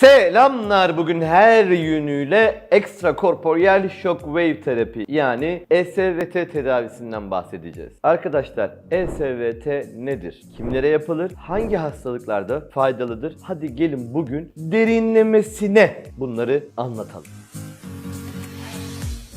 Selamlar bugün her yönüyle ekstrakorporeal shockwave terapi yani ESVT tedavisinden bahsedeceğiz. Arkadaşlar ESVT nedir? Kimlere yapılır? Hangi hastalıklarda faydalıdır? Hadi gelin bugün derinlemesine bunları anlatalım.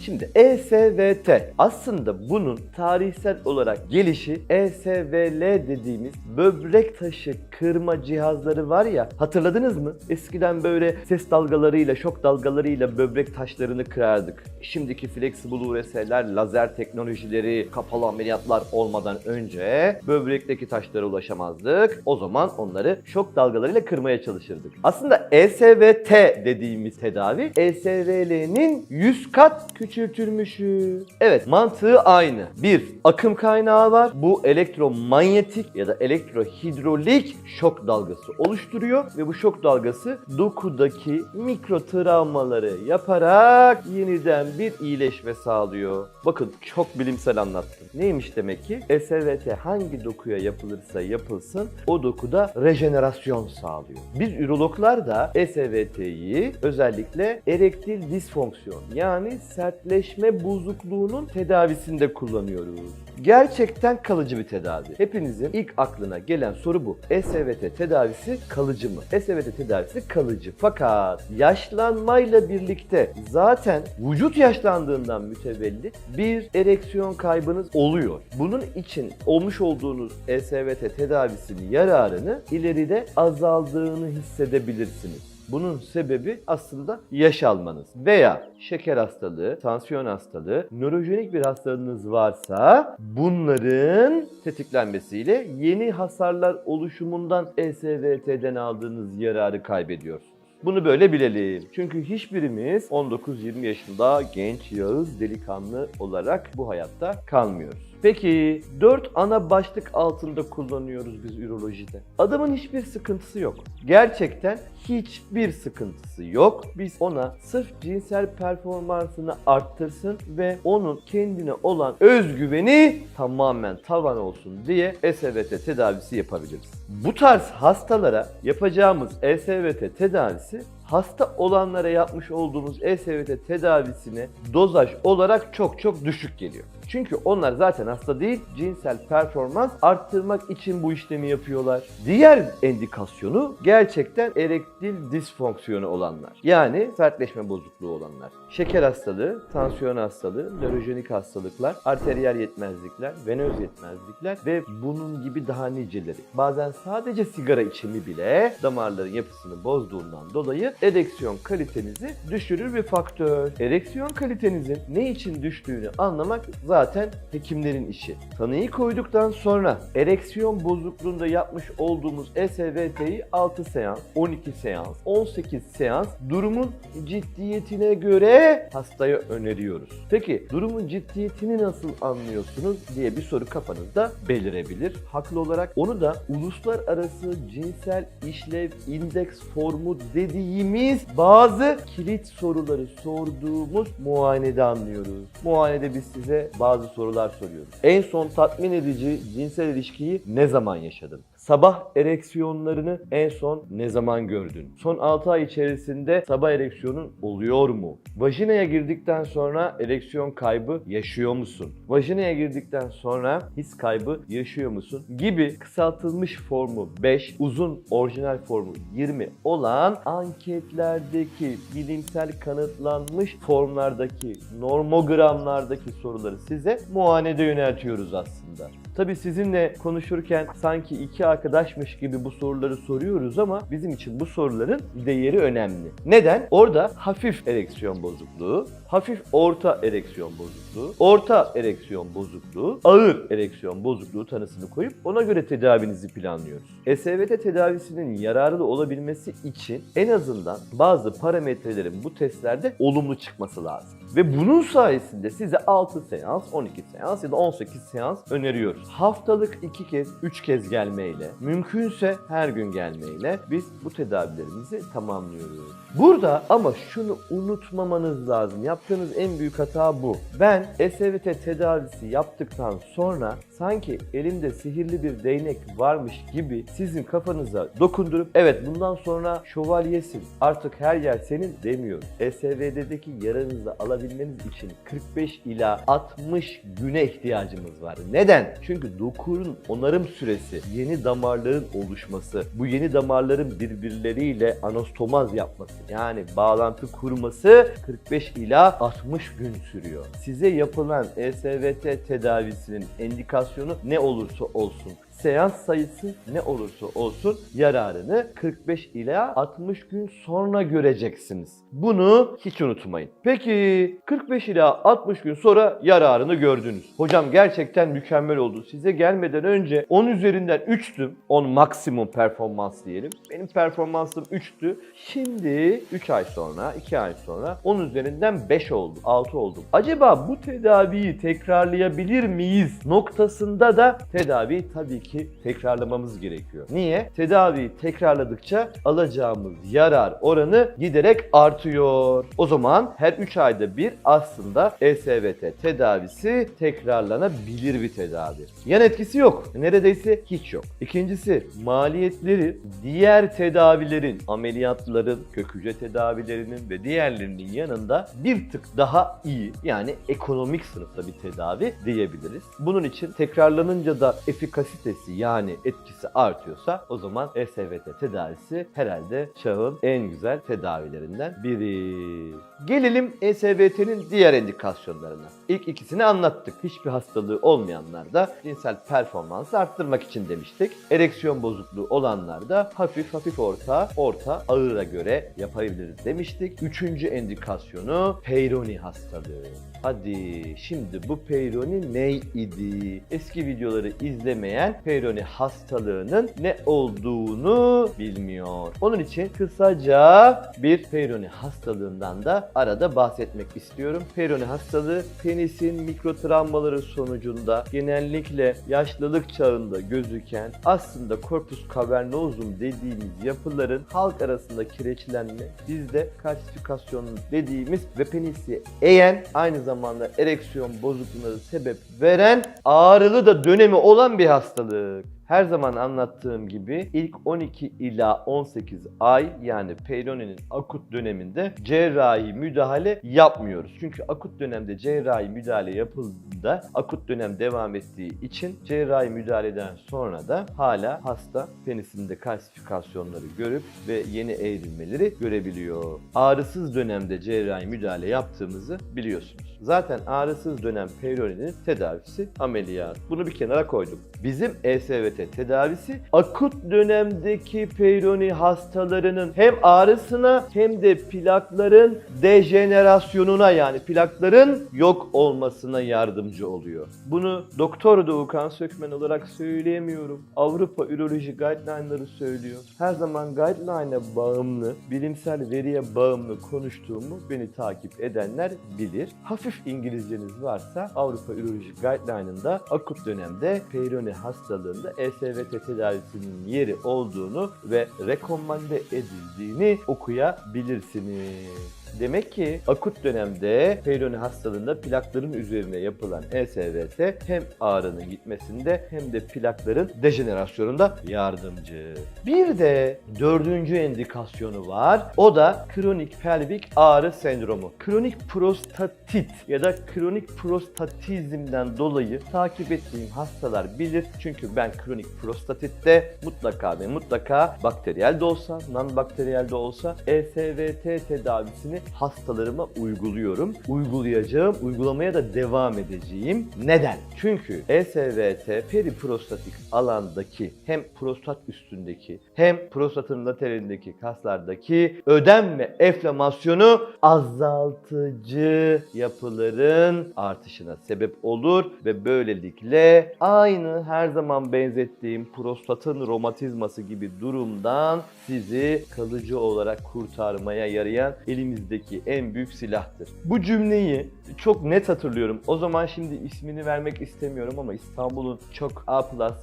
Şimdi ESVT aslında bunun tarihsel olarak gelişi ESVL dediğimiz böbrek taşı kırma cihazları var ya hatırladınız mı? Eskiden böyle ses dalgalarıyla, şok dalgalarıyla böbrek taşlarını kırardık. Şimdiki flexible URS'ler, lazer teknolojileri, kapalı ameliyatlar olmadan önce böbrekteki taşlara ulaşamazdık. O zaman onları şok dalgalarıyla kırmaya çalışırdık. Aslında ESVT dediğimiz tedavi ESVL'nin 100 kat küçültülmüşü. Evet mantığı aynı. Bir akım kaynağı var. Bu elektromanyetik ya da elektrohidrolik şok dalgası oluşturuyor ve bu şok dalgası dokudaki mikro travmaları yaparak yeniden bir iyileşme sağlıyor. Bakın çok bilimsel anlattım. Neymiş demek ki? SVT hangi dokuya yapılırsa yapılsın o dokuda rejenerasyon sağlıyor. Biz ürologlar da SVT'yi özellikle erektil disfonksiyon yani sertleşme bozukluğunun tedavisinde kullanıyoruz. Gerçekten kalıcı bir tedavi. Hepinizin ilk aklına gelen soru bu. SVT tedavisi kalıcı mı? SVT tedavisi kalıcı. Fakat yaşlanmayla birlikte zaten vücut yaşlandığından mütevellit bir ereksiyon kaybınız oluyor. Bunun için olmuş olduğunuz ESVT tedavisinin yararını ileride azaldığını hissedebilirsiniz. Bunun sebebi aslında yaş almanız veya şeker hastalığı, tansiyon hastalığı, nörojenik bir hastalığınız varsa bunların tetiklenmesiyle yeni hasarlar oluşumundan ESVT'den aldığınız yararı kaybediyorsunuz. Bunu böyle bilelim. Çünkü hiçbirimiz 19-20 yaşında genç, yağız, delikanlı olarak bu hayatta kalmıyoruz. Peki 4 ana başlık altında kullanıyoruz biz ürolojide. Adamın hiçbir sıkıntısı yok. Gerçekten hiçbir sıkıntısı yok. Biz ona sırf cinsel performansını arttırsın ve onun kendine olan özgüveni tamamen tavan olsun diye E SVT tedavisi yapabiliriz. Bu tarz hastalara yapacağımız E SVT tedavisi hasta olanlara yapmış olduğumuz E ESVT tedavisine dozaj olarak çok çok düşük geliyor. Çünkü onlar zaten hasta değil, cinsel performans arttırmak için bu işlemi yapıyorlar. Diğer endikasyonu gerçekten erektil disfonksiyonu olanlar. Yani sertleşme bozukluğu olanlar. Şeker hastalığı, tansiyon hastalığı, nörojenik hastalıklar, arteriyel yetmezlikler, venöz yetmezlikler ve bunun gibi daha niceleri. Bazen sadece sigara içimi bile damarların yapısını bozduğundan dolayı ereksiyon kalitenizi düşürür bir faktör. Ereksiyon kalitenizin ne için düştüğünü anlamak zaten hekimlerin işi. Tanıyı koyduktan sonra ereksiyon bozukluğunda yapmış olduğumuz ESVT'yi 6 seans, 12 seans, 18 seans durumun ciddiyetine göre hastaya öneriyoruz. Peki durumun ciddiyetini nasıl anlıyorsunuz diye bir soru kafanızda belirebilir. Haklı olarak onu da uluslararası cinsel işlev indeks formu dediğimiz bazı kilit soruları sorduğumuz muayenede anlıyoruz. Muayenede biz size bazı sorular soruyoruz. En son tatmin edici cinsel ilişkiyi ne zaman yaşadın? Sabah ereksiyonlarını en son ne zaman gördün? Son 6 ay içerisinde sabah ereksiyonun oluyor mu? Vajinaya girdikten sonra ereksiyon kaybı yaşıyor musun? Vajinaya girdikten sonra his kaybı yaşıyor musun? Gibi kısaltılmış formu 5, uzun orijinal formu 20 olan anketlerdeki bilimsel kanıtlanmış formlardaki normogramlardaki soruları size muayenede yöneltiyoruz aslında. Tabii sizinle konuşurken sanki iki arkadaşmış gibi bu soruları soruyoruz ama bizim için bu soruların değeri önemli. Neden? Orada hafif ereksiyon bozukluğu, hafif orta ereksiyon bozukluğu, orta ereksiyon bozukluğu, ağır ereksiyon bozukluğu tanısını koyup ona göre tedavinizi planlıyoruz. SVT tedavisinin yararlı olabilmesi için en azından bazı parametrelerin bu testlerde olumlu çıkması lazım. Ve bunun sayesinde size 6 seans, 12 seans ya da 18 seans öneriyoruz. Haftalık 2 kez, 3 kez gelmeyle, mümkünse her gün gelmeyle biz bu tedavilerimizi tamamlıyoruz. Burada ama şunu unutmamanız lazım. Yaptığınız en büyük hata bu. Ben SVT tedavisi yaptıktan sonra sanki elimde sihirli bir değnek varmış gibi sizin kafanıza dokundurup evet bundan sonra şövalyesin artık her yer senin demiyorum. SVD'deki yaranızı alabilmeniz için 45 ila 60 güne ihtiyacımız var. Neden? Çünkü dokunun onarım süresi, yeni damarların oluşması, bu yeni damarların birbirleriyle anastomaz yapması yani bağlantı kurması 45 ila 60 gün sürüyor. Size yapılan ESVT tedavisinin indikasyonu ne olursa olsun seans sayısı ne olursa olsun yararını 45 ila 60 gün sonra göreceksiniz. Bunu hiç unutmayın. Peki 45 ila 60 gün sonra yararını gördünüz. Hocam gerçekten mükemmel oldu. Size gelmeden önce 10 üzerinden 3'tüm. 10 maksimum performans diyelim. Benim performansım 3'tü. Şimdi 3 ay sonra, 2 ay sonra 10 üzerinden 5 oldu, 6 oldum. Acaba bu tedaviyi tekrarlayabilir miyiz noktasında da tedaviyi tabii ki tekrarlamamız gerekiyor. Niye? Tedaviyi tekrarladıkça alacağımız yarar oranı giderek artıyor. O zaman her 3 ayda bir aslında ESVT tedavisi tekrarlanabilir bir tedavi. Yan etkisi yok. Neredeyse hiç yok. İkincisi maliyetleri diğer tedavilerin, ameliyatların, kök hücre tedavilerinin ve diğerlerinin yanında bir tık daha iyi yani ekonomik sınıfta bir tedavi diyebiliriz. Bunun için tekrarlanınca da efikasitesi yani etkisi artıyorsa o zaman E ESVT tedavisi herhalde çağın en güzel tedavilerinden biri. Gelelim E ESVT'nin diğer indikasyonlarına. İlk ikisini anlattık. Hiçbir hastalığı olmayanlarda cinsel performansı arttırmak için demiştik. Ereksiyon bozukluğu olanlarda hafif hafif orta, orta ağıra göre yapabiliriz demiştik. Üçüncü indikasyonu Peyronie hastalığı. Hadi şimdi bu Peyronie neydi? Eski videoları izlemeyen Peyronie hastalığının ne olduğunu bilmiyor. Onun için kısaca bir Peyronie hastalığından da arada bahsetmek istiyorum. Peyronie hastalığı penisin mikrotravmaları sonucunda genellikle yaşlılık çağında gözüken aslında corpus cavernosum dediğimiz yapıların halk arasında kireçlenme, bizde kalsifikasyon dediğimiz ve penisi eğen aynı zamanda ereksiyon bozukluğuna sebep veren ağrılı da dönemi olan bir hastalık. Her zaman anlattığım gibi ilk 12 ila 18 ay yani Peyronie'nin akut döneminde cerrahi müdahale yapmıyoruz. Çünkü akut dönemde cerrahi müdahale yapıldığında akut dönem devam ettiği için cerrahi müdahaleden sonra da hala hasta penisinde kalsifikasyonları görüp ve yeni eğrilmeleri görebiliyor. Ağrısız dönemde cerrahi müdahale yaptığımızı biliyorsunuz. Zaten ağrısız dönem Peyronie'nin tedavisi ameliyat. Bunu bir kenara koydum. Bizim E ESVT tedavisi akut dönemdeki Peyronie hastalarının hem ağrısına hem de plakların dejenerasyonuna yani plakların yok olmasına yardımcı oluyor. Bunu Doktor Doğukan Sökmen olarak söyleyemiyorum. Avrupa Üroloji Guideline'ları söylüyor. Her zaman guideline'a bağımlı, bilimsel veriye bağımlı konuştuğumu beni takip edenler bilir. Hafif İngilizceniz varsa Avrupa Üroloji Guideline'ında akut dönemde Peyronie hastalığında ESVT tedavisinin yeri olduğunu ve rekomande edildiğini okuyabilirsiniz. Demek ki akut dönemde Peyronie hastalığında plakların üzerine yapılan ESVT hem ağrının gitmesinde hem de plakların dejenerasyonunda yardımcı. Bir de dördüncü indikasyonu var. O da kronik pelvik ağrı sendromu. Kronik prostatit ya da kronik prostatizmden dolayı takip ettiğim hastalar bilir. Çünkü ben kronik prostatitte mutlaka ve mutlaka bakteriyel de olsa, non bakteriyel de olsa ESVT tedavisini hastalarıma uyguluyorum. Uygulayacağım, uygulamaya da devam edeceğim. Neden? Çünkü ESVT periprostatik alandaki hem prostat üstündeki hem prostatın lateralindeki kaslardaki ödem ve enflamasyonu azaltıcı yapıların artışına sebep olur ve böylelikle aynı her zaman benzettiğim prostatın romatizması gibi durumdan sizi kalıcı olarak kurtarmaya yarayan elimizde elimizdeki en büyük silahtır. Bu cümleyi çok net hatırlıyorum. O zaman şimdi ismini vermek istemiyorum ama İstanbul'un çok A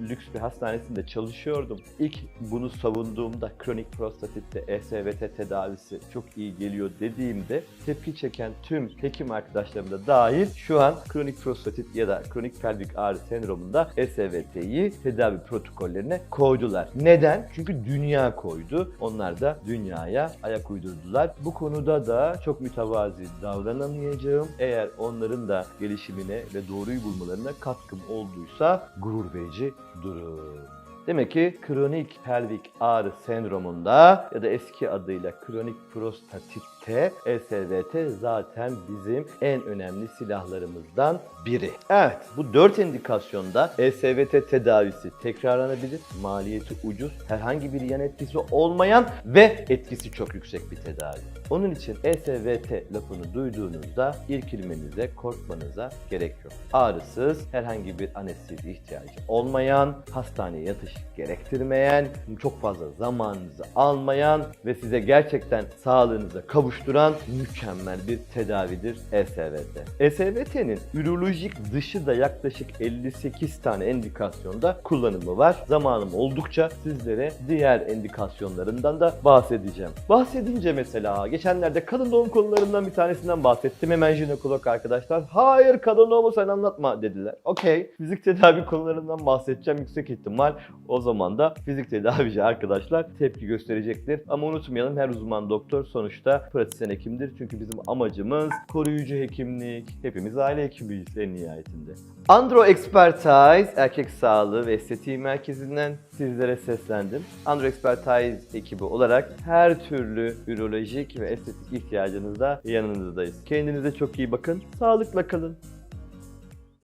lüks bir hastanesinde çalışıyordum. İlk bunu savunduğumda kronik prostatitte ESVT tedavisi çok iyi geliyor dediğimde tepki çeken tüm hekim arkadaşlarım da dahil şu an kronik prostatit ya da kronik pelvik ağrı sendromunda ESVT'yi tedavi protokollerine koydular. Neden? Çünkü dünya koydu. Onlar da dünyaya ayak uydurdular. Bu konuda da çok mütevazi davranamayacağım. Eğer onların da gelişimine ve doğruyu bulmalarına katkım olduysa gurur verici durum. Demek ki kronik pelvik ağrı sendromunda ya da eski adıyla kronik prostatitte ESVT zaten bizim en önemli silahlarımızdan biri. Evet bu dört indikasyonda ESVT tedavisi tekrarlanabilir, maliyeti ucuz, herhangi bir yan etkisi olmayan ve etkisi çok yüksek bir tedavi. Onun için ESVT lafını duyduğunuzda irkilmenize, korkmanıza gerek yok. Ağrısız, herhangi bir anestezi ihtiyacı olmayan, hastaneye yatış gerektirmeyen, çok fazla zamanınızı almayan ve size gerçekten sağlığınıza kavuşturan mükemmel bir tedavidir E ESVT. ESVT'nin ürolojik dışı da yaklaşık 58 tane endikasyonda kullanımı var. Zamanım oldukça sizlere diğer endikasyonlarından da bahsedeceğim. Bahsedince mesela geçenlerde kadın doğum konularından bir tanesinden bahsettim. Hemen jinekolog arkadaşlar hayır kadın doğumu sen anlatma dediler. Okey fizik tedavi konularından bahsedeceğim yüksek ihtimal. O zaman da fizik tedavici arkadaşlar tepki gösterecektir. Ama unutmayalım her uzman doktor sonuçta pratisyen hekimdir. Çünkü bizim amacımız koruyucu hekimlik. Hepimiz aile hekimiyiz en nihayetinde. Andro Expertise Erkek Sağlığı ve Estetiği Merkezi'nden sizlere seslendim. Andro Expertise ekibi olarak her türlü ürolojik ve estetik ihtiyacınızda yanınızdayız. Kendinize çok iyi bakın. Sağlıkla kalın.